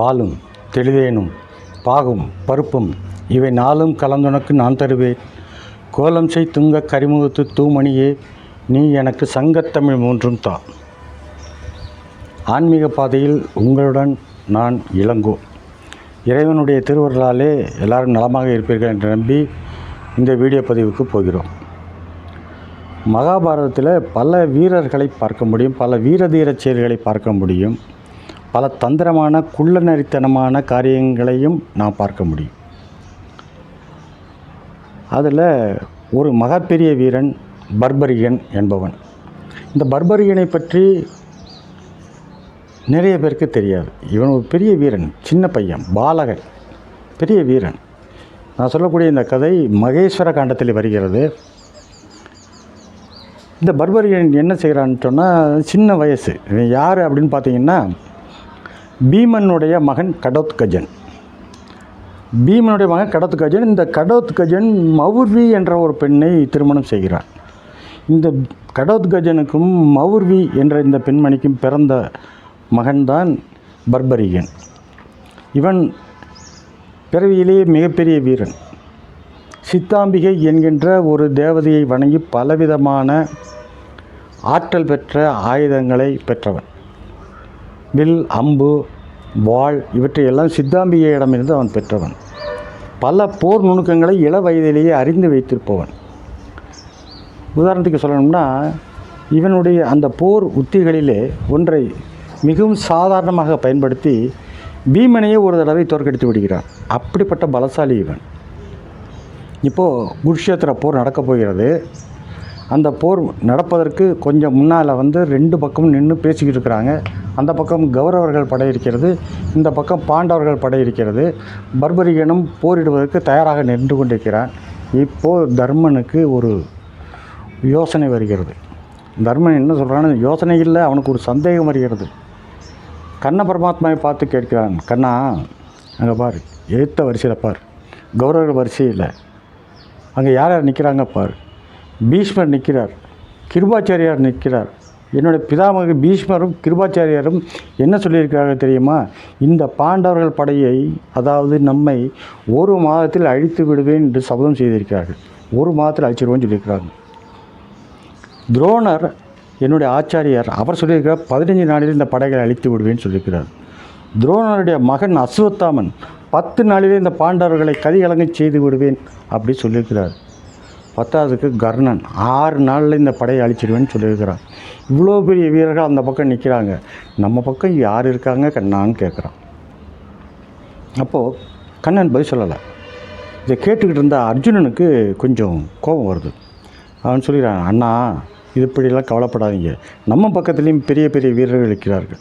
பாலும் தெளிதேனும் பாகும் பருப்பும் இவை நாலும் கலந்துனக்கு நான் தருவேன் கோலம் செய் துங்க கரிமுகத்து தூமணியே நீ எனக்கு சங்கத்தமிழ் மூன்றும் தா. ஆன்மீக பாதையில் உங்களுடன் நான் இளங்கோ. இறைவனுடைய திருவருளாலே எல்லாரும் நலமாக இருப்பீர்கள் என்று நம்பி இந்த வீடியோ பதிவுக்கு போகிறோம். மகாபாரதத்தில் பல வீரர்களை பார்க்க முடியும் பல வீர செயல்களை பார்க்க முடியும். பல தந்திரமான குள்ளநரித்தனமான காரியங்களையும் நாம் பார்க்க முடியும். அதில் ஒரு மகப்பெரிய வீரன் பர்பரியன் என்பவன். இந்த பர்பரியனை பற்றி நிறைய பேருக்கு தெரியாது. இவன் ஒரு பெரிய வீரன் சின்ன பையன் பாலகன் பெரிய வீரன். நான் சொல்லக்கூடிய இந்த கதை மகேஸ்வர காண்டத்தில் வருகிறது. இந்த பர்பரியன் என்ன செய்கிறான்னு சொன்னால் சின்ன வயசு. இவன் யார் அப்படின்னு பார்த்தீங்கன்னா பீமனுடைய மகன் கடோத்கஜன் பீமனுடைய மகன் கடோத்கஜன் இந்த கடோத்கஜன் மௌர்வி என்ற ஒரு பெண்ணை திருமணம் செய்கிறான் இந்த கடோத்கஜனுக்கும் மௌர்வி என்ற இந்த பெண்மணிக்கும் பிறந்த மகன்தான் பர்பரியன். இவன் பிறவியிலேயே மிகப்பெரிய வீரன். சித்தாம்பிகை என்கின்ற ஒரு தேவதையை வணங்கி பலவிதமான ஆற்றல் பெற்ற ஆயுதங்களை பெற்றவன். வில் அம்பு வாள் இவற்றையெல்லாம் சித்தாம்பிகையிடமிருந்து அவன் பெற்றவன். பல போர் நுணுக்கங்களை இள வயதிலேயே அறிந்து வைத்திருப்பவன். உதாரணத்துக்கு சொல்லணும்னா இவனுடைய அந்த போர் உத்திகளிலே ஒன்றை மிகவும் சாதாரணமாக பயன்படுத்தி பீமனையே ஒரு தடவை தோற்கடித்து விடுகிறான். அப்படிப்பட்ட பலசாலி இவன். இப்போது குருஷேத்திர போர் நடக்கப் போகிறது. அந்த போர் நடப்பதற்கு கொஞ்சம் முன்னால் வந்து ரெண்டு பக்கமும் நின்று பேசிக்கிட்டு இருக்கிறாங்க அந்த பக்கம் கௌரவர்கள் படை இருக்கிறது இந்த பக்கம் பாண்டவர்கள் படை இருக்கிறது. பர்பரிகனும் போரிடுவதற்கு தயாராக நின்று கொண்டிருக்கிறான். இப்போது தர்மனுக்கு ஒரு யோசனை வருகிறது. தர்மன் என்ன சொல்கிறான்னு யோசனை இல்லை அவனுக்கு ஒரு சந்தேகம் வருகிறது. கண்ண பரமாத்மாவை பார்த்து கேட்கிறான் கண்ணா அங்கே பார் எழுத்த வரிசையில் பார். கௌரவர்கள் வரிசையில். அங்கே யார் யார் நிற்கிறாங்க பார். பீஷ்மர் நிற்கிறார். கிருபாச்சாரியார் நிற்கிறார். என்னுடைய பிதாமக பீஷ்மரும் கிருபாச்சாரியாரும் என்ன சொல்லியிருக்கிறார்கள் தெரியுமா? இந்த பாண்டவர்கள் படையை அதாவது நம்மை ஒரு மாதத்தில் அழித்து விடுவேன் என்று சபதம் செய்திருக்கிறார்கள். ஒரு மாதத்தில் அழிச்சிடுவேன்னு சொல்லியிருக்கிறாங்க. துரோணர் என்னுடைய ஆச்சாரியார் அவர் சொல்லியிருக்கிறார் பதினஞ்சு நாளில் இந்த படைகளை அழித்து விடுவேன்னு சொல்லியிருக்கிறார். துரோணருடைய மகன் அஸ்வத்தாமன் பத்து நாளிலே இந்த பாண்டவர்களை கதிகலங்க செய்து விடுவேன் அப்படி சொல்லியிருக்கிறார். பத்தாவதுக்கு கர்ணன். ஆறு நாளில் இந்த படையை அழிச்சிடுவேன்னு சொல்லியிருக்கிறான். இவ்வளோ பெரிய வீரர்கள் அந்த பக்கம் நிற்கிறாங்க நம்ம பக்கம் யார் இருக்காங்க? கண்ணான்னு கேட்குறான். அப்போது கண்ணன் பதில் சொல்லலை. இதை கேட்டுக்கிட்டு இருந்த அர்ஜுனனுக்கு கொஞ்சம் கோபம் வருது. அவன் சொல்லிடுறான் அண்ணா இது இப்படியெல்லாம் கவலைப்படாதீங்க. நம்ம பக்கத்துலேயும் பெரிய பெரிய வீரர்கள் இருக்கிறார்கள்.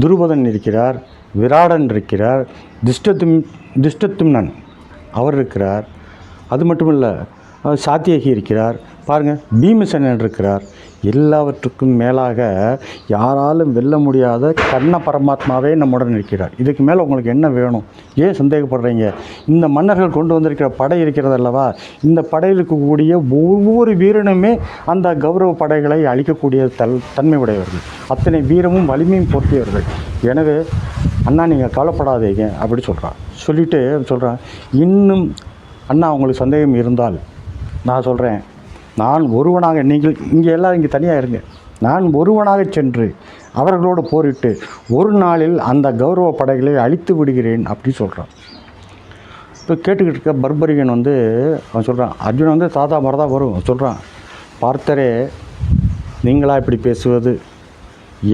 துருபதன் இருக்கிறார் விராடன் இருக்கிறார் திஷ்டத்தும் திஷ்டத்தும்னன் அவர் இருக்கிறார். அது மட்டும் இல்லை சாத்தியகி இருக்கிறார் பாருங்கள் பீமசேனன் இருக்கிறார். எல்லாவற்றுக்கும் மேலாக யாராலும் வெல்ல முடியாத கண்ண பரமாத்மாவே நம்முடன் இருக்கிறார். இதுக்கு மேலே உங்களுக்கு என்ன வேணும்? ஏன் சந்தேகப்படுறீங்க? இந்த மன்னர்கள் கொண்டு வந்திருக்கிற படை இருக்கிறது அல்லவா? இந்த படையில் இருக்கக்கூடிய ஒவ்வொரு வீரனுமே அந்த கௌரவ படைகளை அழிக்கக்கூடிய தல் தன்மை உடையவர்கள் அத்தனை வீரமும் வலிமையும் பொருத்தியவர்கள். எனவே அண்ணா நீங்கள் கவலைப்படாதீங்க அப்படி சொல்கிறான் சொல்லிவிட்டு சொல்கிறான் இன்னும் அண்ணா உங்களுக்கு சந்தேகம் இருந்தால் நான் சொல்கிறேன் நான் ஒருவனாக நீங்கள் இங்கே எல்லோரும் இங்கே தனியாக இருங்க. நான் ஒருவனாக சென்று அவர்களோடு போரிட்டு ஒரு நாளில் அந்த கௌரவ படைகளை அழித்து விடுகிறேன் அப்படி சொல்கிறான் இப்போ கேட்டுக்கிட்டு இருக்க பர்பரியன் வந்து அவன் சொல்கிறான் அர்ஜுன் வந்து தாத்தா மரதா வரும். சொல்கிறான் பார்த்தரே நீங்களா இப்படி பேசுவது?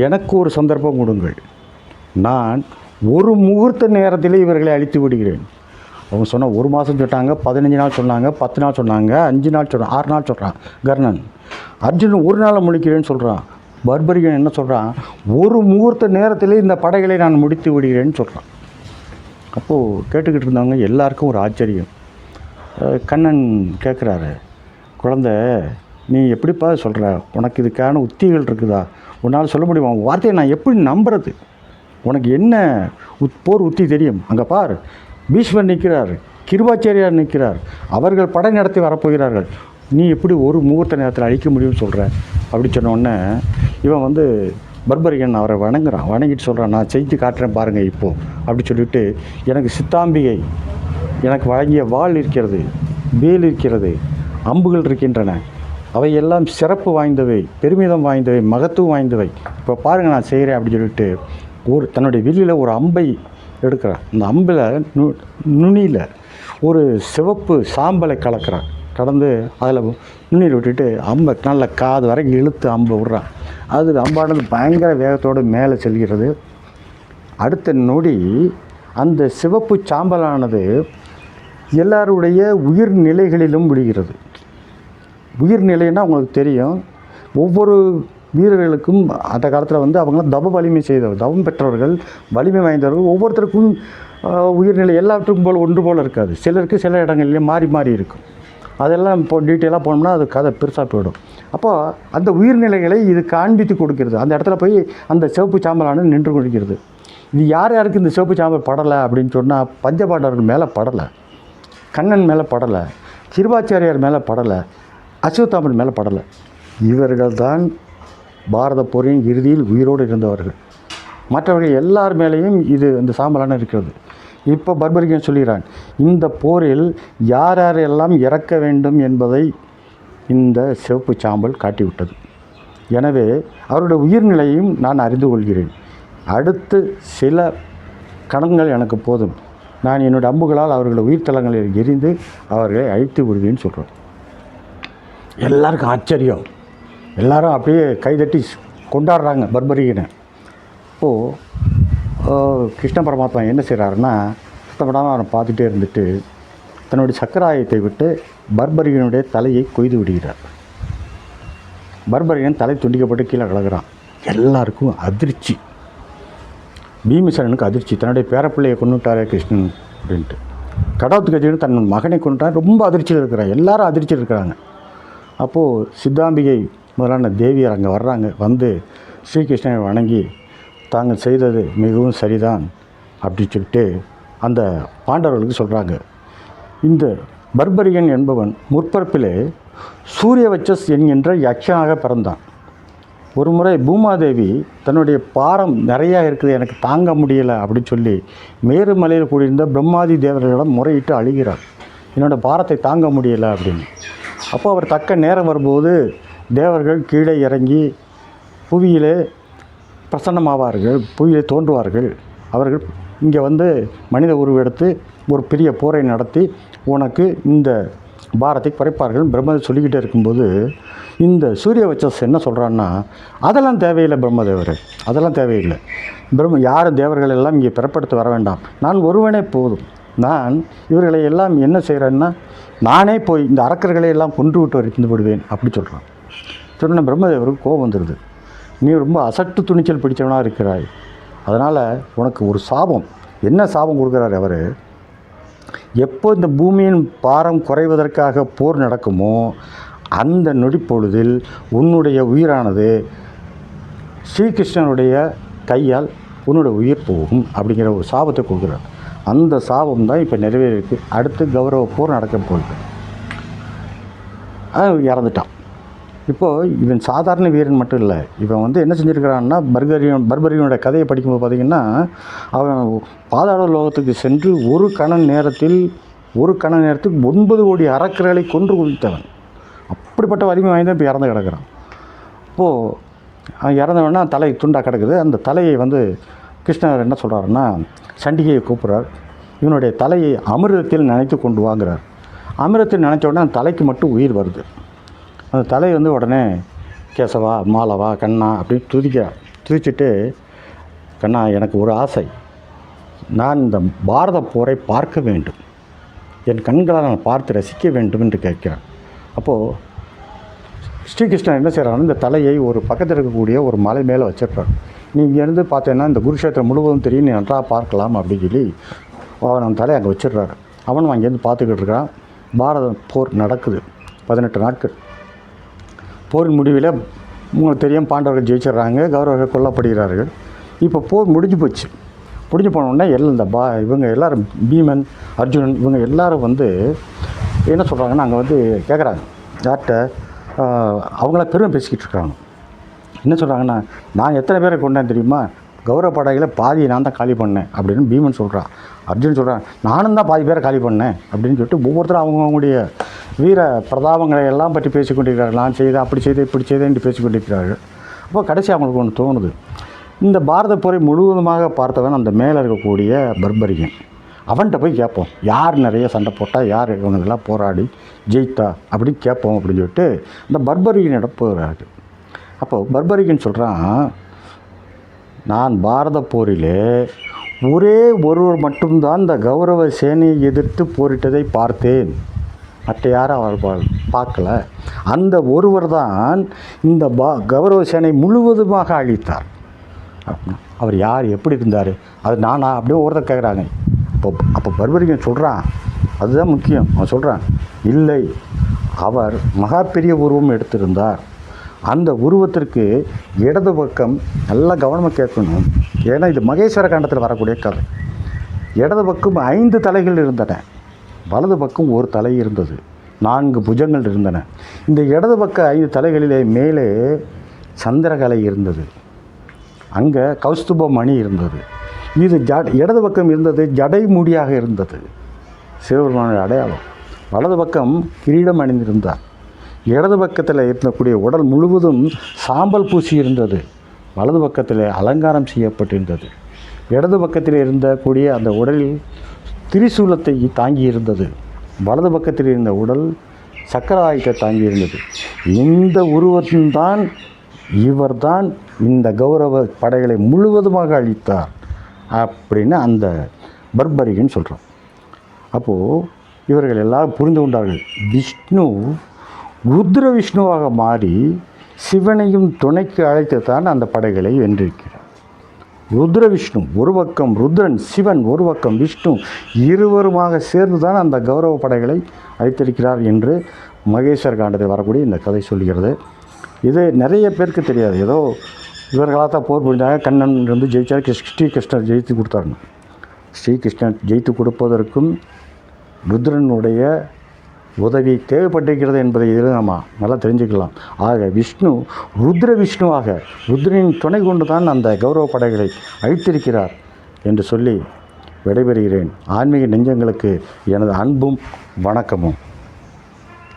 எனக்கு ஒரு சந்தர்ப்பம் கொடுங்கள். நான் ஒரு முகூர்த்த நேரத்திலே இவர்களை அழித்து விடுகிறேன். அவங்க சொன்ன ஒரு மாதம் சொன்னாங்க பதினஞ்சு நாள் சொன்னாங்க பத்து நாள் சொன்னாங்க அஞ்சு நாள் சொன்னாங்க ஆறு நாள் சொல்கிறான் கர்ணன். அர்ஜுனன் ஒரு நாள் முடிக்கிறேன்னு சொல்கிறான் பர்பரியன் என்ன சொல்கிறான் ஒரு முகூர்த்த நேரத்திலே இந்த படைகளை நான் முடித்து விடுகிறேன்னு சொல்கிறான் அப்போது கேட்டுக்கிட்டு இருந்தவங்க எல்லாருக்கும் ஒரு ஆச்சரியம். கண்ணன் கேட்குறாரு குழந்த நீ எப்படிப்பா சொல்கிற உனக்கு இதுக்கான உத்திகள் இருக்குதா? உன்னால் சொல்ல முடியுமா? உன் வார்த்தையை நான் எப்படி நம்புறது? உனக்கு என்ன உத் போர் உத்தி தெரியும்? அங்கே பார் பீஷ்மர் நிற்கிறார் கிருபாச்சாரியார் நிற்கிறார் அவர்கள் படை நடத்தி வரப்போகிறார்கள். நீ எப்படி ஒரு முகூர்த்த நேரத்தில் அழிக்க முடியும்னு சொல்கிற அப்படி சொன்னோடனே இவன் வந்து பர்பரியன் அவரை வணங்குறான். வணங்கிட்டு சொல்கிறான் நான் செஞ்சு காட்டுறேன் பாருங்கள் இப்போது அப்படி சொல்லிட்டு எனக்கு சித்தாம்பிகை எனக்கு வழங்கிய வாள் இருக்கிறது வேல் இருக்கிறது அம்புகள் இருக்கின்றன. அவை எல்லாம் சிறப்பு வாய்ந்தவை பெருமிதம் வாய்ந்தவை மகத்துவம் வாய்ந்தவை. இப்போ பாருங்கள் நான் செய்கிறேன் அப்படின்னு சொல்லிட்டு ஒரு தன்னுடைய வில்லில் ஒரு அம்பை எடுக்கிறான். அந்த அம்பில் நு நுனியில் ஒரு சிவப்பு சாம்பலை கலக்கிறான். கடந்து அதில் நுண்ணியில் விட்டுட்டு அம்பை நல்ல காது வரைக்கும் இழுத்து அம்பை விட்றான். அது அம்பானது பயங்கர வேகத்தோடு மேலே செல்கிறது. அடுத்த நொடி அந்த சிவப்பு சாம்பலானது எல்லாருடைய உயிர்நிலைகளிலும் விடுகிறது. உயிர்நிலைன்னா உங்களுக்கு தெரியும். ஒவ்வொரு வீரர்களுக்கும் அந்த காலத்தில் வந்து அவங்களாம் தவ வலிமை செய்தவர் தவம் பெற்றவர்கள் வலிமை வாய்ந்தவர்கள் ஒவ்வொருத்தருக்கும் உயிர்நிலை எல்லாத்துக்கும் போல் ஒன்று போல் இருக்காது. சிலருக்கு சில இடங்கள்லேயே மாறி மாறி இருக்கும். அதெல்லாம் இப்போ டீட்டெயிலாக போனோம்னா அது கதை பெருசாக போயிடும். அப்போ அந்த உயிர்நிலைகளை இது காண்பித்து கொடுக்கிறது. அந்த இடத்துல போய் அந்த சிவப்பு சாம்பலானது நின்று கொடுக்கிறது இது யார் யாருக்கு இந்த சிவப்பு சாம்பல் படலை அப்படின்னு சொன்னால் பஞ்சபாண்டவர்கள் மேலே படலை. கண்ணன் மேலே படலை. சிறுவாச்சாரியார் மேலே படலை. அஸ்வத்தாமன் மேலே படலை. இவர்கள் தான் பாரத போரின் இறுதியில் உயிரோடு இருந்தவர்கள். மற்றவர்கள் எல்லார் மேலேயும் இது இந்த சாம்பலான இருக்கிறது. இப்போ பர்பரிகன் சொல்கிறான் இந்த போரில் யார் யாரெல்லாம் இறக்க வேண்டும் என்பதை இந்த சிவப்பு சாம்பல் காட்டிவிட்டது. எனவே அவருடைய உயிர்நிலையும் நான் அறிந்து கொள்கிறேன். அடுத்து சில கணங்கள் எனக்கு போதும். நான் என்னுடைய அம்புகளால் அவர்களை உயிர்த்தலங்களில் எரிந்து அவர்களை அழித்து விடுவேன்னு சொல்கிறோம் எல்லாருக்கும் ஆச்சரியம். எல்லாரும் அப்படியே கைதட்டி கொண்டாடுறாங்க பர்பரியனை இப்போது கிருஷ்ண பரமாத்மா என்ன செய்கிறாருன்னா சுத்தப்படாமல் அவனை பார்த்துட்டே இருந்துட்டு தன்னுடைய சக்கராயத்தை விட்டு பர்பரியனுடைய தலையை கொய்து விடுகிறார். பர்பரியன் தலை துண்டிக்கப்பட்டு கீழே கிடக்குறான் எல்லாருக்கும் அதிர்ச்சி. பீமசேனனுக்கு அதிர்ச்சி. தன்னுடைய பேரப்பிள்ளையை கொண்டுட்டாரே கிருஷ்ணன் அப்படின்ட்டு. கடவுத்து கட்சியில் தன் மகனை கொண்டுட்டான் ரொம்ப அதிர்ச்சியில் இருக்கிறான். எல்லாரும் அதிர்ச்சியில் இருக்கிறாங்க. அப்போது சித்தாம்பிகை முதலான தேவியர் அங்கே வர்றாங்க வந்து ஸ்ரீகிருஷ்ணனை வணங்கி தாங்கள் செய்தது மிகவும் சரிதான் அப்படி சொல்லிட்டு அந்த பாண்டவர்களுக்கு சொல்கிறாங்க இந்த பர்பரியன் என்பவன் முற்பரப்பிலே சூரியவச்சஸ் என்கின்ற யக்ஷனாக பிறந்தான். ஒரு முறை பூமாதேவி தன்னுடைய பாரம் நிறையா இருக்குது எனக்கு தாங்க முடியலை அப்படின்னு சொல்லி மேருமலையில் கூடியிருந்த பிரம்மாதி தேவர்களிடம் முறையிட்டு அழுகிறார் என்னோடய பாரத்தை தாங்க முடியலை அப்படின்னு. அப்போ அவர் தக்க நேரம் வரும்போது தேவர்கள் கீழே இறங்கி புவியிலே பிரசன்னமாவார்கள் புவியிலே தோன்றுவார்கள். அவர்கள் இங்கே வந்து மனித உருவெடுத்து ஒரு பெரிய போரை நடத்தி உனக்கு இந்த பாரத்தை குறைப்பார்கள் பிரம்மதேவர் சொல்லிக்கிட்டே இருக்கும்போது இந்த சூரிய வச்சஸ் என்ன சொல்கிறான்னா அதெல்லாம் தேவையில்லை பிரம்மதேவர் அதெல்லாம் தேவையில்லை. பிரம்ம யாரும் தேவர்கள் எல்லாம் இங்கே பிறப்படுத்த வர வேண்டாம். நான் ஒருவனே போதும். நான் இவர்களை எல்லாம் என்ன செய்கிறேன்னா நானே போய் இந்த அரக்கர்களை எல்லாம் கொன்று விட்டு வரைந்து விடுவேன் அப்படி சொல்கிறான் சொன்ன பிரம்மதேவருக்கு கோபம் வந்துடுது நீ ரொம்ப அசட்டு துணிச்சல் பிடிச்சவனாக இருக்கிறாய். அதனால் உனக்கு ஒரு சாபம். என்ன சாபம் கொடுக்குறாரு அவர்? எப்போ இந்த பூமியின் பாரம் குறைவதற்காக போர் நடக்குமோ அந்த நொடிப்பொழுதில் உன்னுடைய உயிரானது ஸ்ரீகிருஷ்ணனுடைய கையால் உன்னோட உயிர் போகும் அப்படிங்கிற ஒரு சாபத்தை கொடுக்குறார். அந்த சாபம் தான் இப்போ நிறைவேறிருக்கு அடுத்து கௌரவ போர் நடக்க போகுது. இறந்துட்டான். இப்போது இவன் சாதாரண வீரன் மட்டும் இல்லை. இவன் வந்து என்ன செஞ்சுருக்கிறான்னா பர்கரியன் பர்பரியனோட கதையை படிக்கும்போது பார்த்திங்கன்னா அவன் பாதாள லோகத்துக்கு சென்று ஒரு கண நேரத்தில் ஒரு கண நேரத்துக்கு ஒன்பது கோடி அரக்கர்களை கொன்று குவித்தவன். அப்படிப்பட்ட வலிமை வாய்ந்த இப்போ இறந்து கிடக்கிறான். இப்போது அவன் இறந்தவனா தலை துண்டாக கிடக்குது. அந்த தலையை வந்து கிருஷ்ணர் என்ன சொல்கிறாருன்னா சண்டிகையை கூப்பிட்றார். இவனுடைய தலையை அமிர்தத்தில் நினைத்து கொண்டு வாங்குறார். அமிர்தத்தில் நினைச்ச உடனே அந்த தலைக்கு மட்டும் உயிர் வருது. அந்த தலை வந்து உடனே கேசவா மாலவா கண்ணா அப்படின்னு துதிக்க துதிச்சுட்டு கண்ணா எனக்கு ஒரு ஆசை. நான் இந்த பாரத போரை பார்க்க வேண்டும். என் கண்களால் நான் பார்த்து ரசிக்க வேண்டும் என்று கேட்கிறேன் அப்போது ஸ்ரீகிருஷ்ணன் என்ன செய்கிறான்னு இந்த தலையை ஒரு பக்கத்தில் இருக்கக்கூடிய ஒரு மலை மேலே வச்சிடுறார் நீ இங்கேருந்து பார்த்தேன்னா இந்த குருஷேத்திரம் முழுவதும் தெரியும். நீ நன்றாக பார்க்கலாம் அப்படின்னு சொல்லி அவன் அந்த தலையை அங்கே வச்சிடுறாரு. அவனும் அங்கேருந்து பார்த்துக்கிட்டு இருக்கான். பாரத போர் நடக்குது. பதினெட்டு நாட்கள். போரின் முடிவில் உங்களுக்கு தெரியும் பாண்டவர்கள் ஜெயிச்சிடுறாங்க கௌரவர்கள் கொல்லப்படுகிறார்கள். இப்போ போர் முடிஞ்சு போச்சு. முடிஞ்சு போனோடனே எல்லாம் இந்த பா இவங்க எல்லாரும் பீமன் அர்ஜுனன் இவங்க எல்லாரும் வந்து என்ன சொல்கிறாங்கன்னா அங்கே வந்து கேட்குறாங்க யார்கிட்ட? அவங்கள பெருமை பேசிக்கிட்டு இருக்காங்க. என்ன சொல்கிறாங்கன்னா நான் எத்தனை பேரை கொண்டேன் தெரியுமா? கௌரவ படைகளை பாதியை நான் தான் காலி பண்ணேன் அப்படின்னு பீமன் சொல்கிறான் அர்ஜுன் சொல்கிறான் நானும் தான் பாதி பேரை காலி பண்ணேன் அப்படின்னு சொல்லிட்டு ஒவ்வொருத்தரும் அவங்கவுங்களுடைய வீர பிரதாபங்களை எல்லாம் பற்றி பேசிக்கொண்டிருக்கிறார்கள் நான் செய்தேன் அப்படி செய்தேன் இப்படி செய்தேன் என்று பேசிக்கொண்டிருக்கிறார்கள் அப்போ கடைசி அவங்களுக்கு ஒன்று தோணுது. இந்த பாரத போரை முழுவதுமாக பார்த்தவன் அந்த மேலே இருக்கக்கூடிய பர்பரியன் அவன்கிட்ட போய் கேட்போம் யார் நிறைய சண்டை போட்டால் யார் இவங்கெல்லாம் போராடி ஜெயித்தா? அப்படின்னு கேட்போம் அப்படின்னு சொல்லிட்டு இந்த பர்பரியனிடம் போகிறாரு அப்போ பர்பரிகன் சொல்கிறான் நான் பாரத போரிலே ஒரே ஒருவர் மட்டும்தான் இந்த கௌரவ சேனையை எதிர்த்து போரிட்டதை பார்த்தேன். மற்ற யாரும் அவர் பா- பார்க்கல. அந்த ஒருவர் தான் இந்த பா கௌரவ சேனை முழுவதுமாக அழித்தார். அவர் யார் எப்படி இருந்தார்? அது நானா? அப்படியே ஒருத்தர் கேட்குறாங்க அப்போ அப்போ பர்பரிகன் சொல்கிறான் அதுதான் முக்கியம். அவன் சொல்கிறான் இல்லை அவர் மகா பெரிய உருவம் எடுத்திருந்தார். அந்த உருவத்திற்கு இடது பக்கம் நல்லா கவனமாக கேட்கணும். ஏன்னா இது மகேஸ்வர காண்டத்தில் வரக்கூடிய கதை. இடது பக்கம் ஐந்து தலைகள் இருந்தன. வலது பக்கம் ஒரு தலை இருந்தது. நான்கு புஜங்கள் இருந்தன. இந்த இடது பக்க ஐந்து தலைகளிலே மேலே சந்திரகலை இருந்தது. அங்கே கௌஸ்துப மணி இருந்தது. இது ஜ இடது பக்கம் இருந்தது ஜடைமுடியாக இருந்தது. சிவபெருமானுடைய அடையாளம். வலது பக்கம் கிரீடம் அணிந்திருந்தார். இடது பக்கத்தில் இருக்கக்கூடிய உடல் முழுவதும் சாம்பல் பூசி இருந்தது. வலது பக்கத்தில் அலங்காரம் செய்யப்பட்டிருந்தது. இடது பக்கத்தில் இருந்தக்கூடிய அந்த உடலில் திரிசூலத்தை தாங்கி இருந்தது. வலது பக்கத்தில் இருந்த உடல் சக்கராயுத்தை தாங்கி இருந்தது. இந்த உருவத்தில்தான் இவர்தான் இந்த கௌரவ படைகளை முழுவதுமாக அழித்தார் அப்படின்னு அந்த பர்பரிகன் சொல்கிறோம் அப்போது இவர்கள் எல்லாரும் புரிந்து கொண்டார்கள். விஷ்ணு ருத்ர விஷ்ணுவாக மாறி சிவனையும் துணைக்கு அழைத்து தான் அந்த படைகளை வென்றிருக்கிறார். ருத்ர விஷ்ணு ஒரு பக்கம் ருத்ரன் சிவன் ஒரு பக்கம் விஷ்ணு இருவருமாக சேர்ந்து தான் அந்த கௌரவ படைகளை அழைத்திருக்கிறார் என்று மகேஸ்வர் காண்டத்தில் வரக்கூடிய இந்த கதை சொல்கிறது. இது நிறைய பேருக்கு தெரியாது. ஏதோ இவர்களாக தான் போர் புரிஞ்சாங்க கண்ணன் இருந்து ஜெயிச்சார். ஸ்ரீகிருஷ்ணர் ஜெயித்து கொடுத்தாருன்னு ஸ்ரீகிருஷ்ணன் ஜெயித்து கொடுப்பதற்கும் ருத்ரனுடைய உதவி தேவைப்பட்டிருக்கிறது என்பதை இதில் நம்ம நல்லா தெரிஞ்சுக்கலாம். ஆக விஷ்ணு ருத்ர விஷ்ணுவாக ருத்ரனின் துணை கொண்டு தான் அந்த கௌரவ படைகளை அழித்திருக்கிறார் என்று சொல்லி விடைபெறுகிறேன். ஆன்மீக நெஞ்சங்களுக்கு எனது அன்பும் வணக்கமும்.